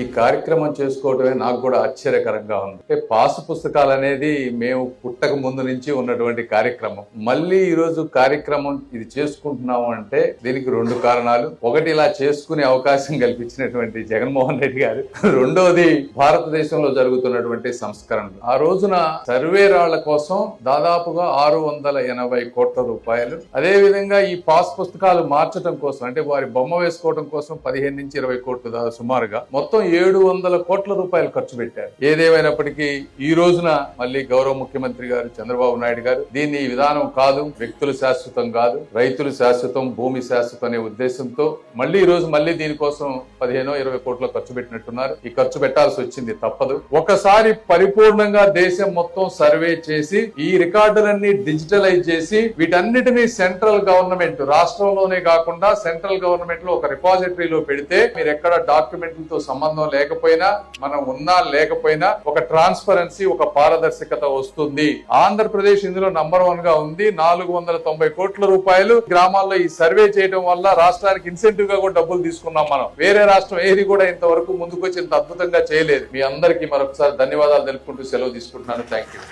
ఈ కార్యక్రమం చేసుకోవడమే నాకు కూడా ఆశ్చర్యకరంగా ఉంది. అంటే పాసు పుస్తకాలు అనేది మేము పుట్టక ముందు నుంచి ఉన్నటువంటి కార్యక్రమం. మళ్ళీ ఈరోజు కార్యక్రమం ఇది చేసుకుంటున్నాము అంటే దీనికి రెండు కారణాలు. ఒకటి ఇలా చేసుకునే అవకాశం కల్పించినటువంటి జగన్మోహన్ రెడ్డి గారు. రెండోది భారతదేశంలో జరుగుతున్నటువంటి సంస్కరణలు. ఆ రోజున సర్వేరాళ్ళ కోసం దాదాపుగా ఆరు వందల ఎనభై కోట్ల రూపాయలు. అదే విధంగా ఈ పాస్ పుస్తకాలు మార్చడం కోసం అంటే వారి బొమ్మ వేసుకోవడం కోసం పదిహేను నుంచి ఇరవై కోట్లు సుమారుగా. మొత్తం ఏడు వందల కోట్ల రూపాయలు ఖర్చు పెట్టారు. ఏదేమైనప్పటికీ ఈ రోజున మళ్ళీ గౌరవ ముఖ్యమంత్రి గారు చంద్రబాబు నాయుడు గారు దీన్ని ఈ విధానం కాదు వ్యక్తులు శాశ్వతం కాదు రైతులు శాశ్వతం భూమి శాశ్వతం అనే ఉద్దేశంతో మళ్ళీ ఈ రోజు మళ్ళీ దీనికోసం పదిహేనో ఇరవై కోట్ల ఖర్చు పెట్టినట్టున్నారు. ఈ ఖర్చు పెట్టాల్సి వచ్చింది తప్పదు. ఒకసారి పరిపూర్ణంగా దేశం మొత్తం సర్వే చేసి ఈ రికార్డులన్నీ డిజిటలైజ్ చేసి వీటన్నిటినీ సెంట్రల్ గవర్నమెంట్ రాష్ట్రంలోనే కాకుండా సెంట్రల్ గవర్నమెంట్లో ఒక రిపాజిటరీలో పెడితే మీరు ఎక్కడ డాక్యుమెంట్లతో సంబంధం లేకపోయినా మనం ఉన్నా లేకపోయినా ఒక ట్రాన్స్పరెన్సీ ఒక పారదర్శకత వస్తుంది. ఆంధ్రప్రదేశ్ ఇందులో నంబర్ వన్గా ఉంది. నాలుగు వందల తొంభై కోట్ల రూపాయలు గ్రామాల్లో ఈ సర్వే చేయడం వల్ల రాష్ట్రానికి ఇన్సెంటివ్గా కూడా డబ్బులు తీసుకున్నాం మనం. వేరే రాష్ట్రం ఏది కూడా ఇంతవరకు ముందుకు వచ్చి ఇంత అద్భుతంగా చేయలేదు. మీ అందరికీ మరొకసారి ధన్యవాదాలు తెలుపుకుంటూ సెలవు తీసుకుంటున్నాను. Thank you